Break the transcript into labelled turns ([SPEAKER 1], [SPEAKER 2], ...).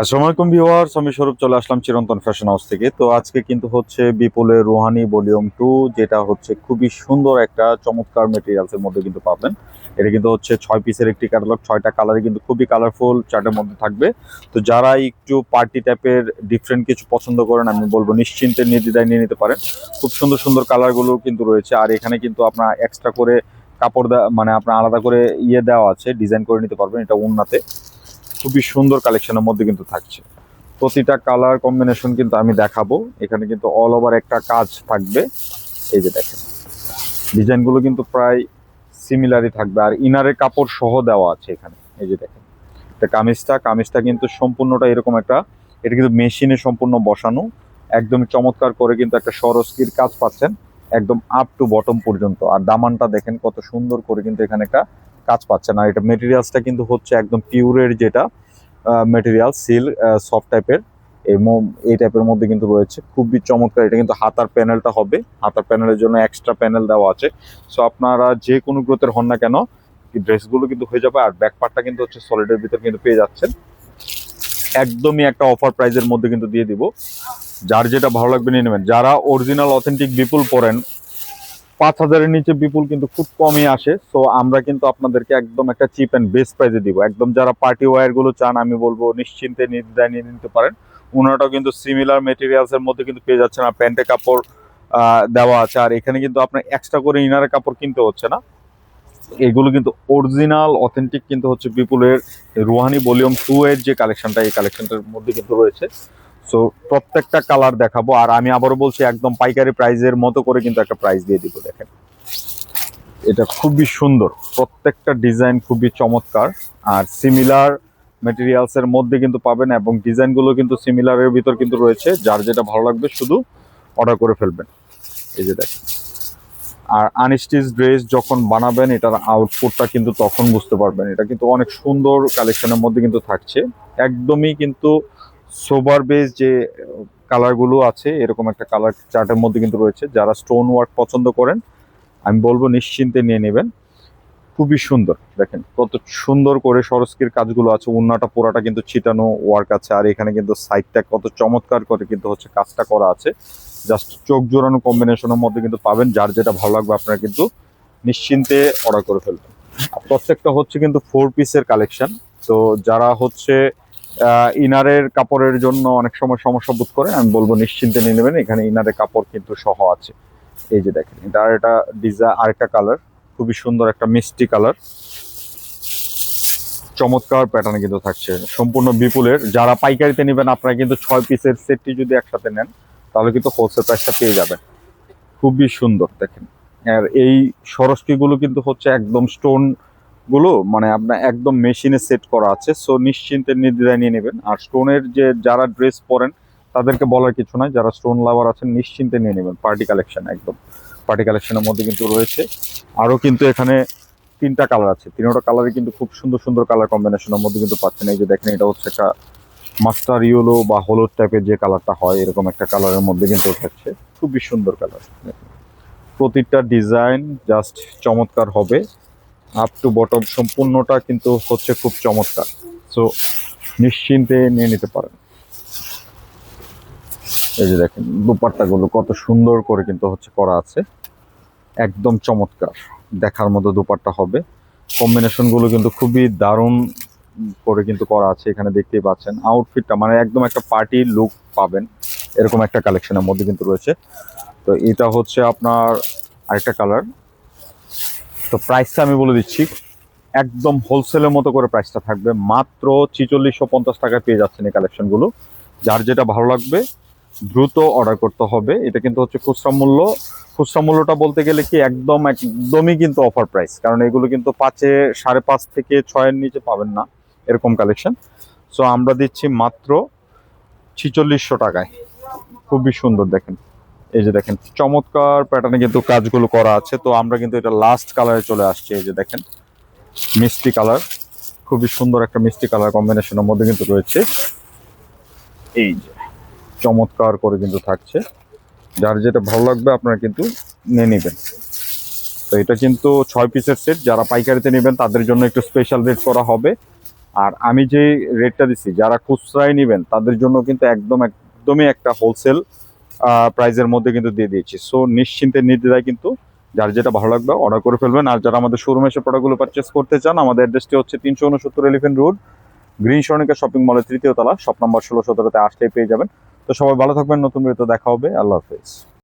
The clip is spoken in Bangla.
[SPEAKER 1] আসসালামু আলাইকুম ভিউয়ার্স, আমি স্বরূপ চলে আসলাম চিরন্তন ফ্যাশন হাউস থেকে। তো আজকে কিন্তু হচ্ছে বিপুলের রুহানি ভলিউম টু যেটা হচ্ছে খুবই সুন্দর একটা চমৎকার মেটেরিয়ালসের মধ্যে কিন্তু পাবেন। এটা কিন্তু হচ্ছে ছয় পিসের একটি ক্যাটালগ ছয়টা কালারে কিন্তু খুবই কালারফুল চার্টের মধ্যে থাকবে। তো যারা একটু পার্টি টাইপের ডিফারেন্ট কিছু পছন্দ করেন, আমি বলব নিশ্চিন্তে নির্দ্বিধায় নিয়ে নিতে পারেন। খুব সুন্দর সুন্দর কালারগুলো কিন্তু রয়েছে। আর এখানে কিন্তু আপনার এক্সট্রা করে কাপড় মানে আপনার আলাদা করে ইয়ে দেওয়া আছে ডিজাইন করে নিতে পারবেন এটা উন্নাতে খুবই সুন্দর কালেকশনের মধ্যে কিন্তু থাকছে। প্রতিটা কালার কম্বিনেশন কিন্তু আমি দেখাবো। এখানে কিন্তু অল ওভার একটা কাজ থাকবে। এই যে দেখেন। ডিজাইনগুলো কিন্তু প্রায় সিমিলারই থাকবে। আর ইনারের কাপড় সহ দেওয়া আছে এখানে। এই যে দেখেন। এটা কামিজটা। কামিজটা কিন্তু সম্পূর্ণটা এরকম একটা, এটা কিন্তু মেশিনে সম্পূর্ণ বসানো। একদমই চমৎকার করে কিন্তু একটা সরস্কির কাজ পাচ্ছেন। একদম আপ টু বটম পর্যন্ত। আর দামানটা দেখেন কত সুন্দর করে কিন্তু এখানে একটা কাজ পাচ্ছেন আর এটা মেটেরিয়ালসটা কিন্তু হচ্ছে একদম পিওরের যেটা মেটেরিয়াল সিল সফট টাইপের এই এই টাইপের মধ্যে কিন্তু রয়েছে। খুবই চমৎকার। এটা কিন্তু হাতার প্যানেলটা হবে। হাতার প্যানেলের জন্য এক্সট্রা প্যানেল দেওয়া আছে। সো আপনারা যে কোনো গ্রোথের হন না কেন ড্রেসগুলো কিন্তু হয়ে যাবে আর ব্যাক পার্টটা কিন্তু হচ্ছে সলিডের ভিতর কিন্তু পেয়ে যাচ্ছেন। একদমই একটা অফার প্রাইজের মধ্যে কিন্তু দিয়ে দিব। যার যেটা ভালো লাগবে নিয়ে নেবেন। যারা অরিজিনাল অথেন্টিক বিপুল পরেন পাঁচ হাজারের নিচে বিপুল কিন্তু খুব কমই আসে। সো আমরা কিন্তু আপনাদেরকে একদম একটা চিপ অ্যান্ড বেস্ট প্রাইজে দিব। একদম যারা পার্টি ওয়্যারগুলো চান, আমি বলব নিশ্চিন্তে নির্দায় নিয়ে নিতে পারেন। ওনারাও কিন্তু সিমিলার মেটেরিয়ালস এর মধ্যে কিন্তু পেয়ে যাচ্ছেন। আর প্যান্টে কাপড় দেওয়া আছে। আর এখানে কিন্তু আপনার এক্সট্রা করে ইনারের কাপড় কিনতে হচ্ছে না। এগুলো কিন্তু অরিজিনাল অথেন্টিক কিন্তু হচ্ছে বিপুলের রুহানি ভলিউম টু এর যে কালেকশনটা এই কালেকশনটার মধ্যে কিন্তু রয়েছে। সো প্রত্যেকটা কালার দেখাবো, আর আমি আবারও বলছি, একদম পাইকারি প্রাইজের মতো করে কিন্তু একটা প্রাইস দিয়ে দিব, দেখেন। এটা খুবই সুন্দর, প্রত্যেকটা ডিজাইন খুবই চমৎকার, আর সিমিলার মেটেরিয়ালস এর মধ্যে কিন্তু পাবেন, এবং ডিজাইনগুলো কিন্তু সিমিলারের ভিতর কিন্তু রয়েছে, যার যেটা ভালো লাগবে শুধু অর্ডার করে ফেলবেন। এই যে দেখেন। আর আনস্টিচ ড্রেস যখন বানাবেন, এটার আউটপুটটা কিন্তু তখন বুঝতে পারবেন। এটা কিন্তু অনেক সুন্দর কালেকশনের মধ্যে কিন্তু থাকছে। একদমই কিন্তু সোবার বেস যে কালারগুলো আছে, এরকম একটা কালার চার্টের মধ্যে কিন্তু রয়েছে। যারা স্টোন ওয়ার্ক পছন্দ করেন, আমি বলব নিশ্চিন্তে নিয়ে নেবেন। খুবই সুন্দর, দেখেন কত সুন্দর করে সরস্কির কাজগুলো আছে। উন্নাটা পুরাটা কিন্তু ছিটানো ওয়ার্ক আছে। আর এখানে কিন্তু সাইডটা কত চমৎকার করে কিন্তু হচ্ছে কাজটা করা আছে। জাস্ট চোখ জোড়ানো কম্বিনেশনের মধ্যে কিন্তু পাবেন। যার যেটা ভালো লাগবে, আপনারা কিন্তু নিশ্চিন্তে অর্ডার করে ফেলবেন। প্রত্যেকটা হচ্ছে কিন্তু ফোর পিসের কালেকশন তো যারা হচ্ছে ইনারের কাপড়ের জন্য অনেক সময় সমস্যা বোধ করে, আমি বলব নিশ্চিন্তে নিয়ে নেবেন, এখানে ইনারের কাপড় কিন্তু সহ আছে। এই যে দেখেন, এটা আর এটা ডিজাইন আরেকটা কালার খুবই সুন্দর একটা মিষ্টি কালার চমৎকার প্যাটার্ন কিন্তু থাকছে, সম্পূর্ণ বিপুলের। যারা পাইকারিতে নেবেন, আপনারা কিন্তু ছয় পিসের সেটটি যদি একসাথে নেন, তাহলে কিন্তু হোলসেল প্রাইসটা পেয়ে যাবেন। খুবই সুন্দর, দেখেন। আর এই সরস্কিগুলো কিন্তু হচ্ছে একদম স্টোন গুলো মানে আপনার একদম মেশিনে সেট করা আছে সো নিশ্চিন্তে নির্দ্বিধায় নিয়ে নেবেন। আর স্টোনের যে, যারা ড্রেস পরেন, তাদেরকে বলার কিছু নয় যারা স্টোন লাভার আছেন, নিশ্চিন্তে নিয়ে নেবেন। পার্টি কালেকশন একদম। পার্টি কালেকশনের মধ্যে কিন্তু রয়েছে। আরও কিন্তু এখানে তিনটা কালার আছে। তিনটা কালারে কিন্তু খুব সুন্দর সুন্দর কালার কম্বিনেশনের মধ্যে কিন্তু পাচ্ছেন। এই যে দেখেন, এটা হচ্ছে একটা মাস্টার ইয়েলো বা হলুদ টাইপের যে কালারটা হয়, এরকম একটা কালারের মধ্যে কিন্তু থাকছে। খুবই সুন্দর কালার প্রতিটা ডিজাইন জাস্ট চমৎকার হবে। আপ টু বটম সম্পূর্ণটা কিন্তু হচ্ছে খুব চমৎকার। সো নিশ্চিন্তে নিয়ে নিতে পারেন। এই যে দেখেন, দুপাট্টাগুলো কত সুন্দর করে কিন্তু হচ্ছে করা আছে। একদম চমৎকার। দেখার মতো দুপাট্টা হবে। কম্বিনেশনগুলো কিন্তু খুবই দারুণ করে কিন্তু করা আছে, এখানে দেখতেই পাচ্ছেন। আউটফিটটা মানে একদম একটা পার্টি লুক পাবেন। এরকম একটা কালেকশনের মধ্যে কিন্তু রয়েছে। তো এটা হচ্ছে আপনার আরেকটা কালার তো প্রাইসটা আমি বলে দিচ্ছি, একদম হোলসেলের মতো করে প্রাইসটা থাকবে। মাত্র ছিচল্লিশশো পঞ্চাশ টাকায় পেয়ে যাচ্ছেন এই কালেকশনগুলো যার যেটা ভালো লাগবে, দ্রুত অর্ডার করতে হবে। এটা কিন্তু হচ্ছে খুচরা মূল্য। খুচরা মূল্যটা বলতে গেলে কি, একদম, একদমই কিন্তু অফার প্রাইস কারণ এগুলো কিন্তু পাঁচে, সাড়ে পাঁচ থেকে ছয়ের নিচে পাবেন না এরকম কালেকশন সো আমরা দিচ্ছি মাত্র ছিচল্লিশশো টাকায়। খুবই সুন্দর দেখেন। এই যে দেখেন, চমৎকার প্যাটার্নে কিন্তু কাজগুলো করা আছে। তো আমরা কিন্তু এটা লাস্ট কালারে চলে আসছি, এই যে দেখেন, মিষ্টি কালার খুবই সুন্দর একটা মিষ্টি কালার কম্বিনেশনের মধ্যে কিন্তু রয়েছে। এই যে, চমৎকার করে কিন্তু থাকছে। যার যেটা ভালো লাগবে আপনারা কিন্তু নিয়ে নেবেন। তো এটা কিন্তু ছয় পিসের সেট যারা পাইকারিতে নেবেন তাদের জন্য একটু স্পেশাল রেট করা হবে। আর আমি যে রেটটা দিচ্ছি যারা খুচরায় নেবেন তাদের জন্য কিন্তু একদম, একদমই একটা হোলসেল প্রাইজের মধ্যে কিন্তু দিয়ে দিয়েছি। সো নিশ্চিন্তে নির্দ্বিধায় কিন্তু যার যেটা ভালো লাগবে অর্ডার করে ফেলবেন। আর যারা আমাদের শোরুমে এসে প্রোডাক্টগুলো পারচেস করতে চান, আমাদের অ্যাড্রেসটি হচ্ছে তিনশো উনসত্তর এলিফেন্ট রোড গ্রিন সরণিকা শপিং মলের তৃতীয় তলা। শপ নম্বর ষোলো সতেরোতে আসলেই পেয়ে যাবেন। তো সবাই ভালো থাকবেন, নতুন বিরত দেখা হবে। আল্লাহ হাফেজ।